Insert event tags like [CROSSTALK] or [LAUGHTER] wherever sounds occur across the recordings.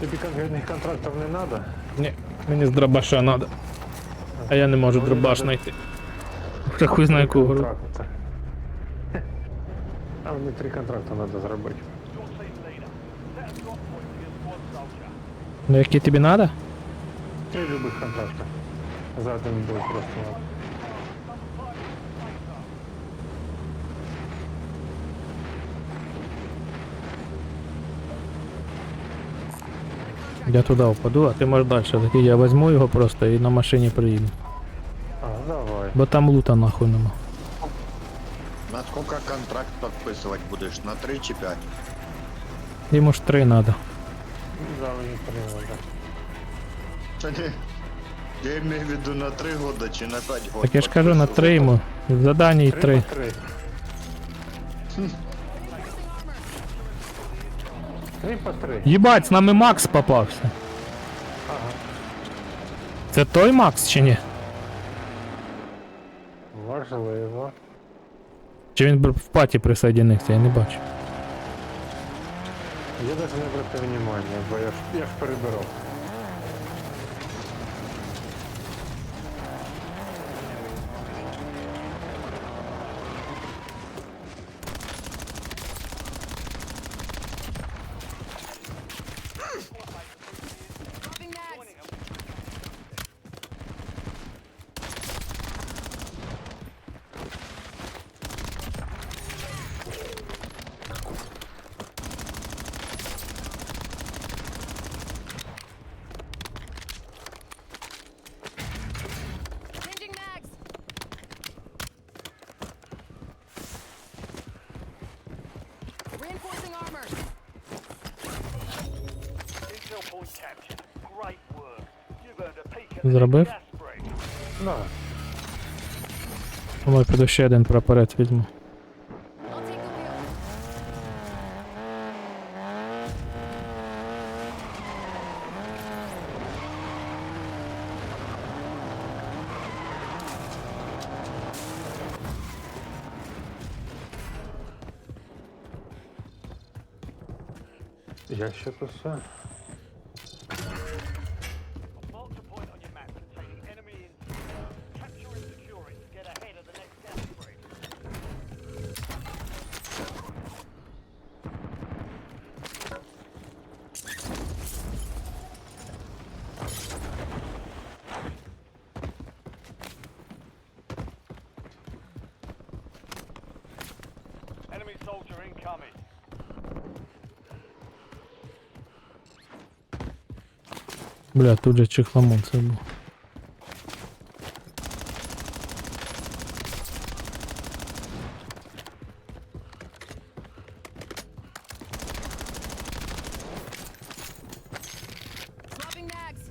Тобі конкретних контрактів не треба? Ні, мені з дробаша треба. А я не можу дробаш надо- знайти. Та хуй знає гру. [LAUGHS] А мені три контракти треба зробити. Ну які тобі треба? Три любих контракти. За один бой просто надо. Я туди впаду, а ти можеш далі. Я візьму його просто і на машині приїду. А, давай. Бо там лута нахуй нема. На сколько контракт подписывать будешь? На 3 чи 5? Йому ж три треба. Да, мені надо. Та ні. Я имею в виду на 3 года чи на 5 год. Так я ж кажу на три йому. Задання і три. по [LAUGHS] три. По три. Єбать, з нами Макс попався. Ага. Це той Макс чи ні? Важливо. Чи він в паті присоединився, я не бачу. Я даже не обратив внимания, бо я ж, я ж перебирав. Зробив? gas Думаю, піду ще один прапорець візьму. Я ще тут Бля, тут же чехламон це був. Dropping mags.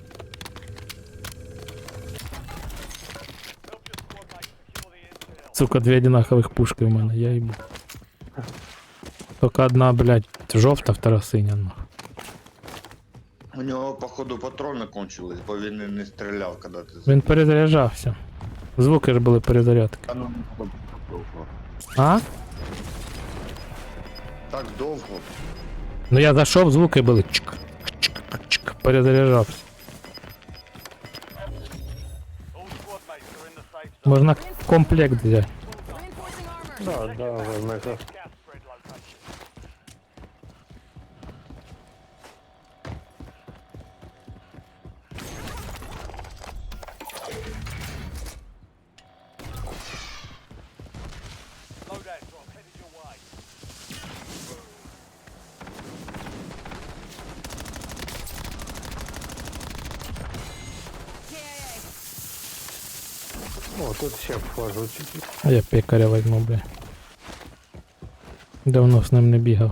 Help your squad mate secure the intel. Сука, дві одинакових пушки в мене, я їбу. Тільки одна, блядь, жовта, втора синя, нахуй. У нього, походу, патрони кончились, бо він і не стріляв, коли ти Він перезаряджався. Звуки ж були перезарядки. Та ну, довго. А? Так довго. Ну я зайшов, звуки були чик, чик, чик, перезаряджався. All squad mates are in the safe zone. Можна комплект взяти. Reinforcing armor. Да, да, возьми. Gas тут ще вхожу чуть-чуть. А я пекаря возьму, бля. Давно з ним не бігав.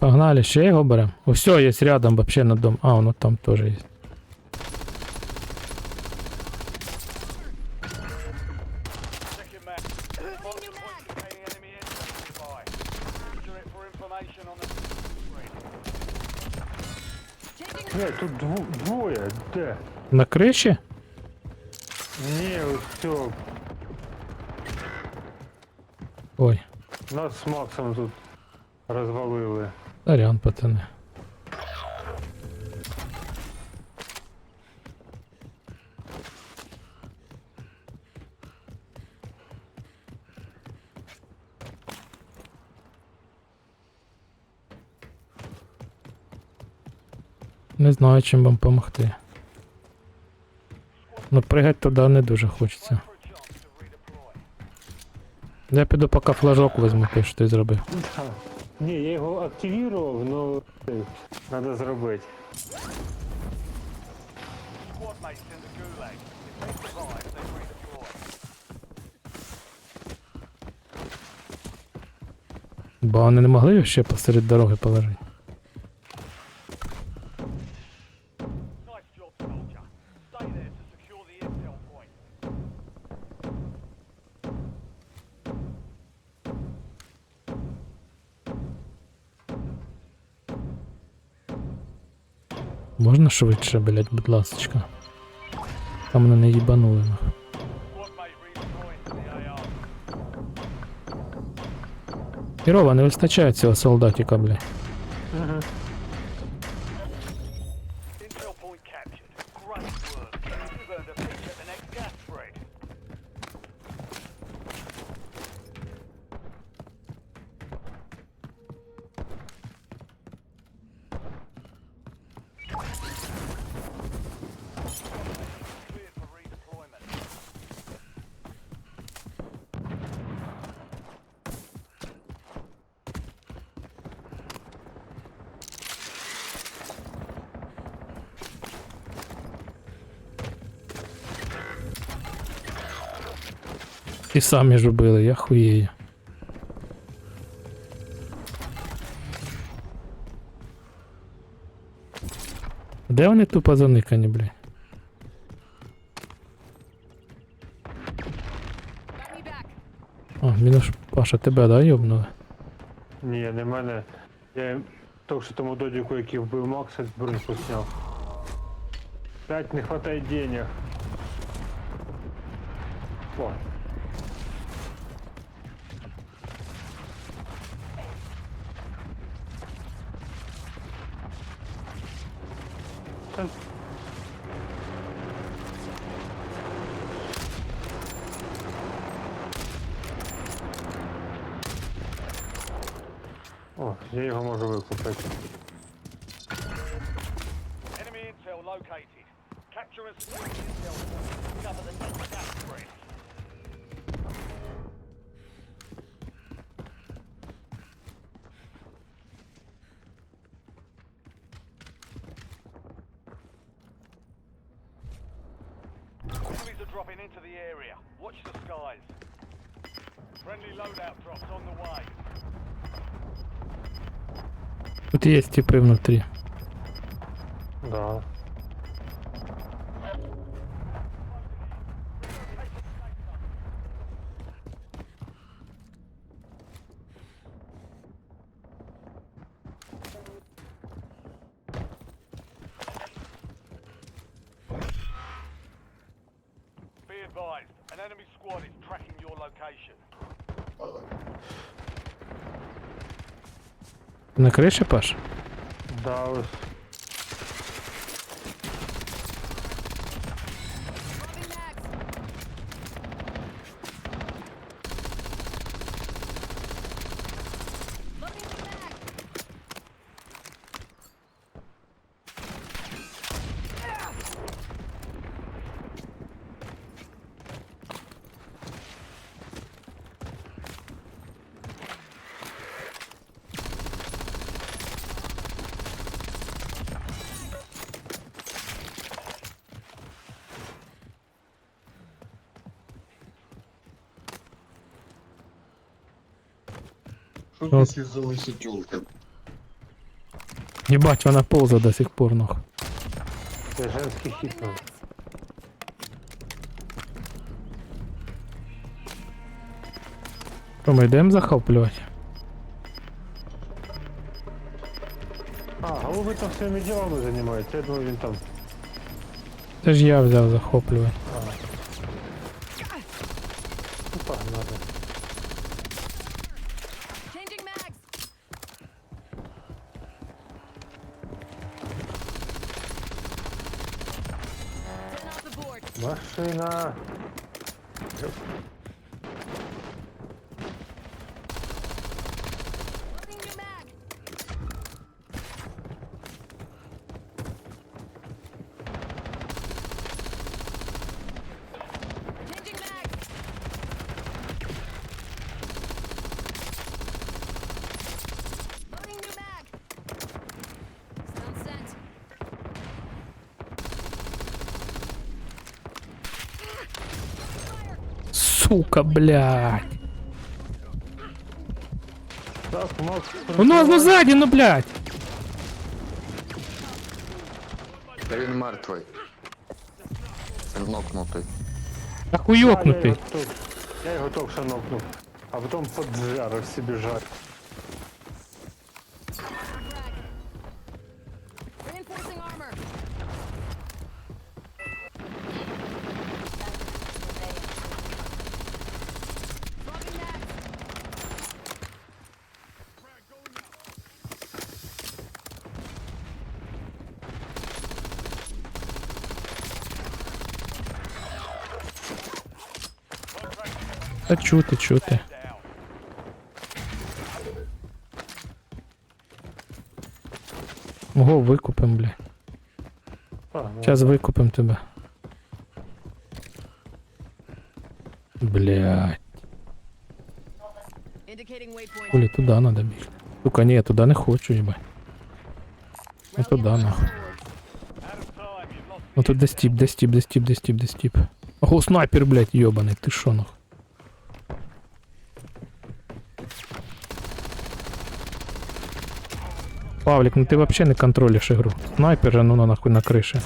Погнали, ще його берем. Все, є рядом вообще на дом. А, воно там теж є. Блядь, тут дво- двоє, де? На криші? Все, Ой, нас з Максом тут розвалили. сорян, пацани. Не знаю, чим вам помогти. Ну, пригать туди не дуже хочеться. Я піду поки флажок візьму, той, що ти зробив. Ні, я його активував, ну треба зробити. Бо вони не могли його ще посеред дороги положити. Можна швидше, блять, будь ласочка. Там мене не їбанули. нахуй. Squad mate redeploying to the AR. Хірова, не вистачає цього солдатика, блядь. І самі ж убили, я хуєю. Де вони тупо заникані, блядь? О, мінус Паша, тебе, да, йобнули? Ні, не мене. Я то, що тому додіку, який вбив Макса, з бруньку сняв. П'ять не хватає денег. О. О, я його можу викупити. Enemy intel located. Capture and secure the intel point. Cover the next gas spread. Enemies are dropping into the area. Watch the skies. Friendly loadout drops on the way. Тут є типи внутрі. Да. Be advised, an enemy squad is tracking your location. На криші, Паш? Да, ось. Що От. ти за висотюлка? Єбать, вона повза до сих пор, нахуй. Це женський. Swapping mags. Що, ми йдемо захоплювати? А, голуби там своїми ділами займаються. Я думаю, він там. Це ж я взяв захоплювати. Ну, погнали. 这应该 сука, блядь. Так, Макс. У нас ну ззаді, ну блядь. Та він мертвий. Він нокнутий. А хуйокнутий. Я його тут- Я його тільки що нокнув. А потім поджарив собі жаль. Та чути, чути. Ого, викупим, ну, Зараз викупим тебе. Блядь. Indicating туди надо бігти. Сука, ні, я туди не хочу, їбать. Ну туди нахуй. Ну тут десь тип, десь тип, десь тип, десь тип, десь тип. Ого, снайпер, блядь, йобаний, ти шо нахуй? Павлік, ну ти вообще не контролиш ігру. Снайпер ну на нахуй на area.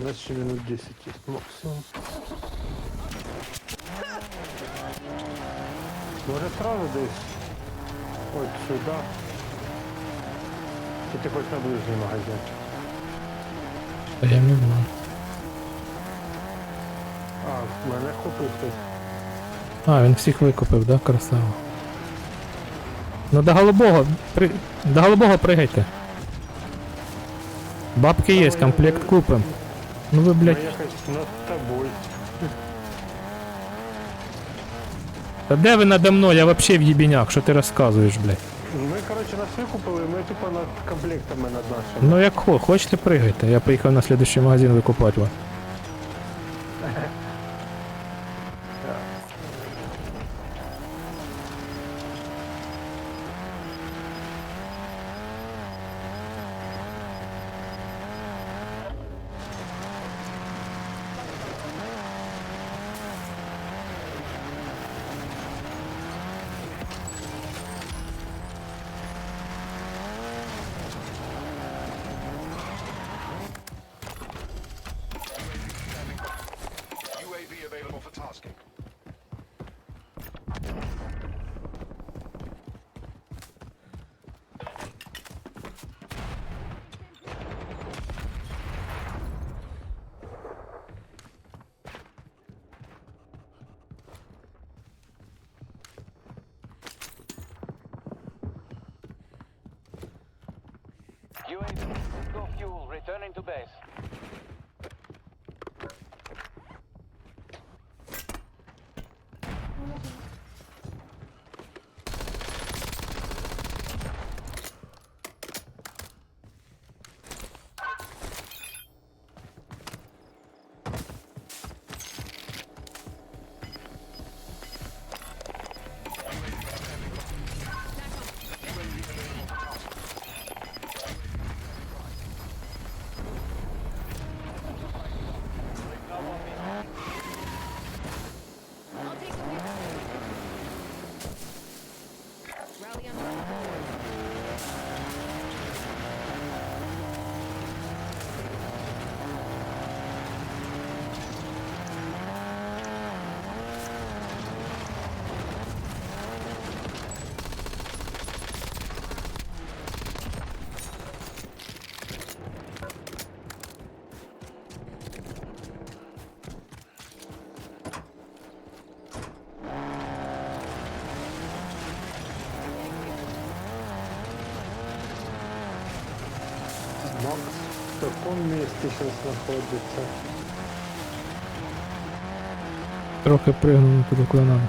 У минут 10 є максимум. Може сразу десь. От сюди. Чи ти хоч на ближній магазин? Та я не знаю. А, мене купив хтось. А, він всіх викупив, да, красава. Ну до голубого, при... до голубого пригайте. Бабки є, комплект купим. Ну ви, блядь, якось над тобою. Та де ви надо мною? Я вообще в їбінях, що ти розказуєш, блядь? Ми, коротше, нас викупили, ми тупо над комплектами над нашими. Ну як хо, хочете пригайте. Я поїхав на следующий магазин викупати вас. [LAUGHS] tasking. UAV. Fuel. Returning to base. Макс в таком месте сейчас знаходиться Трохи пригнув туди, куди надо.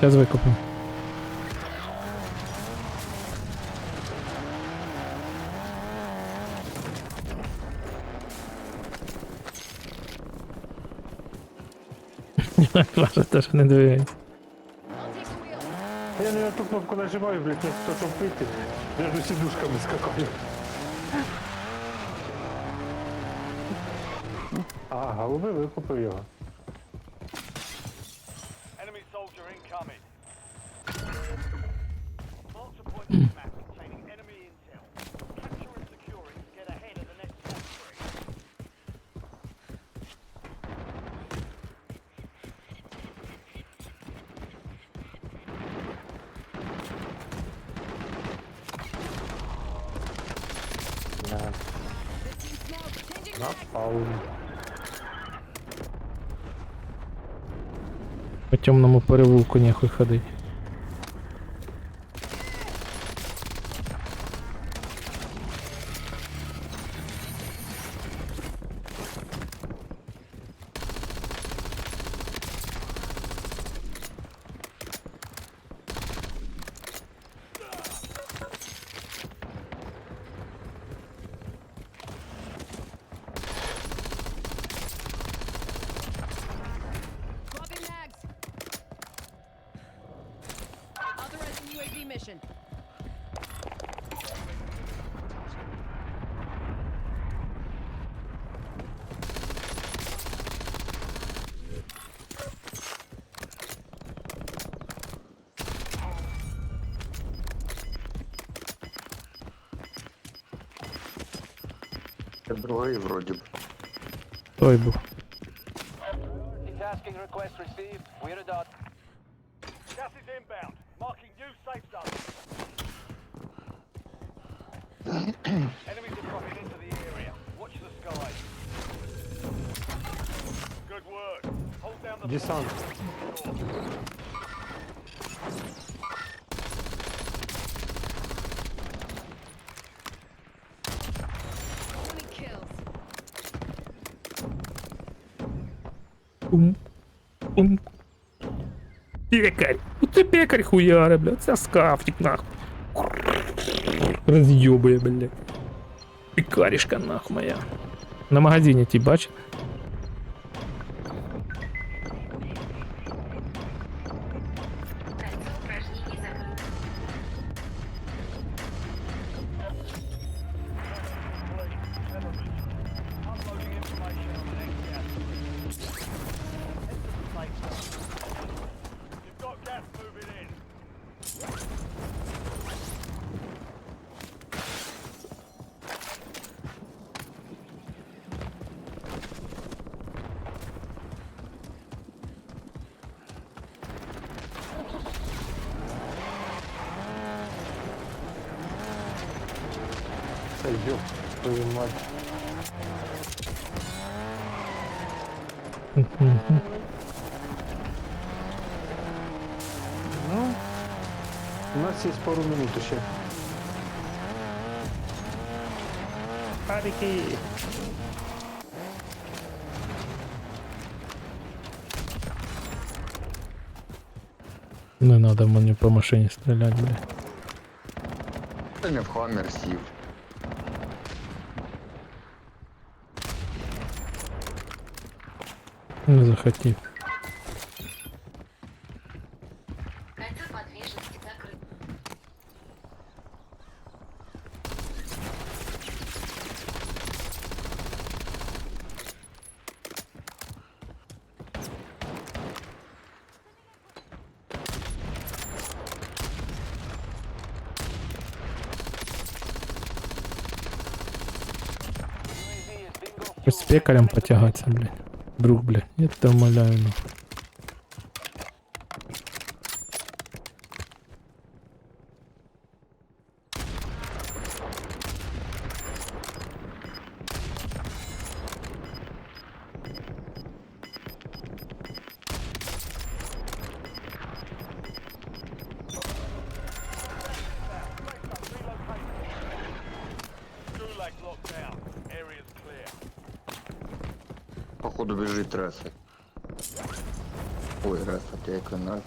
Зараз викопав. Клара теж не дивиться кнопку нажимаю, блядь, не то, щоб вийти. Между сидушками скакаю. А, голуби викупив його. Enemy soldier incoming. Marks a point on the map темному перевулку нехуй ходить. Другий вроді б. Той був. Tasking request received. We're dot. Gas is inbound. Marking new safe zone. Enemies are dropping into the area. Watch the skies. Good work. Hold down the Десант. Пум. Пекарь. Оце пекарь хуяре, бля. Це скафтик нахуй. Роз'єбує, бля. Пекарішка нахуй моя. На магазині ті бачиш? Твою мать. Ну, у нас є пару минут ще. Харики! Не надо мені по машині стріляти, бля. Та не в хаммер сів. Не захотів. Кольцо подвижности закрыто. Хоч з пекарем потягатися, блядь. Друг, бля. Я тебе умоляю, ну.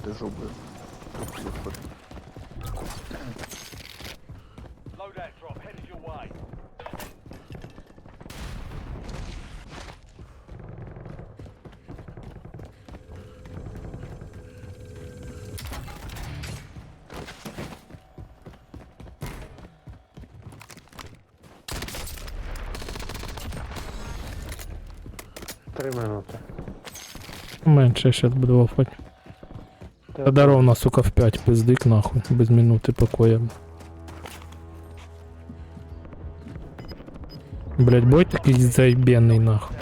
ты жопы. Loadout drop headed your way. Три минути. Менше ще буде офать лопать. Та- Та ровно, сука, в 5 пиздик нахуй, без минути покоя. Блять, бой такий заебенний нахуй.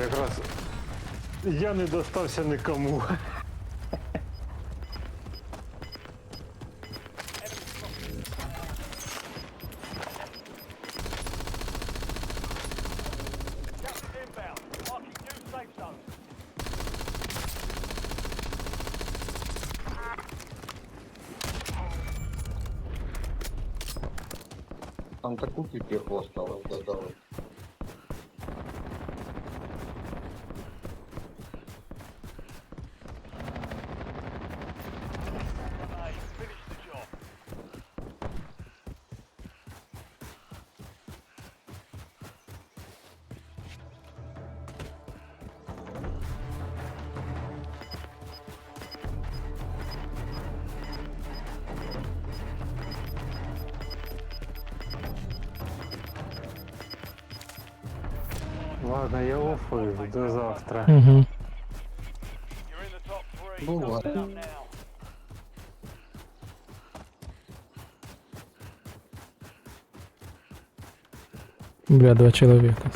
Якраз я не достався нікому. Там таку піпірку Ладно, я офую до завтра. Угу. Буває. Бля, два человека.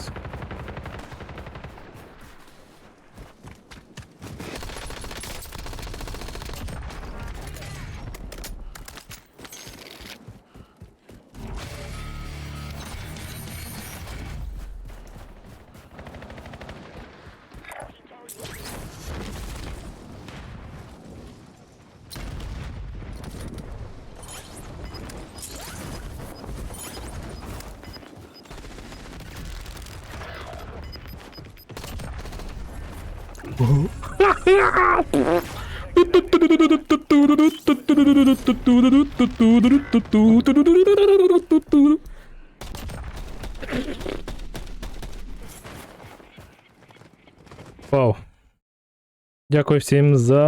Вау. Дякую всім за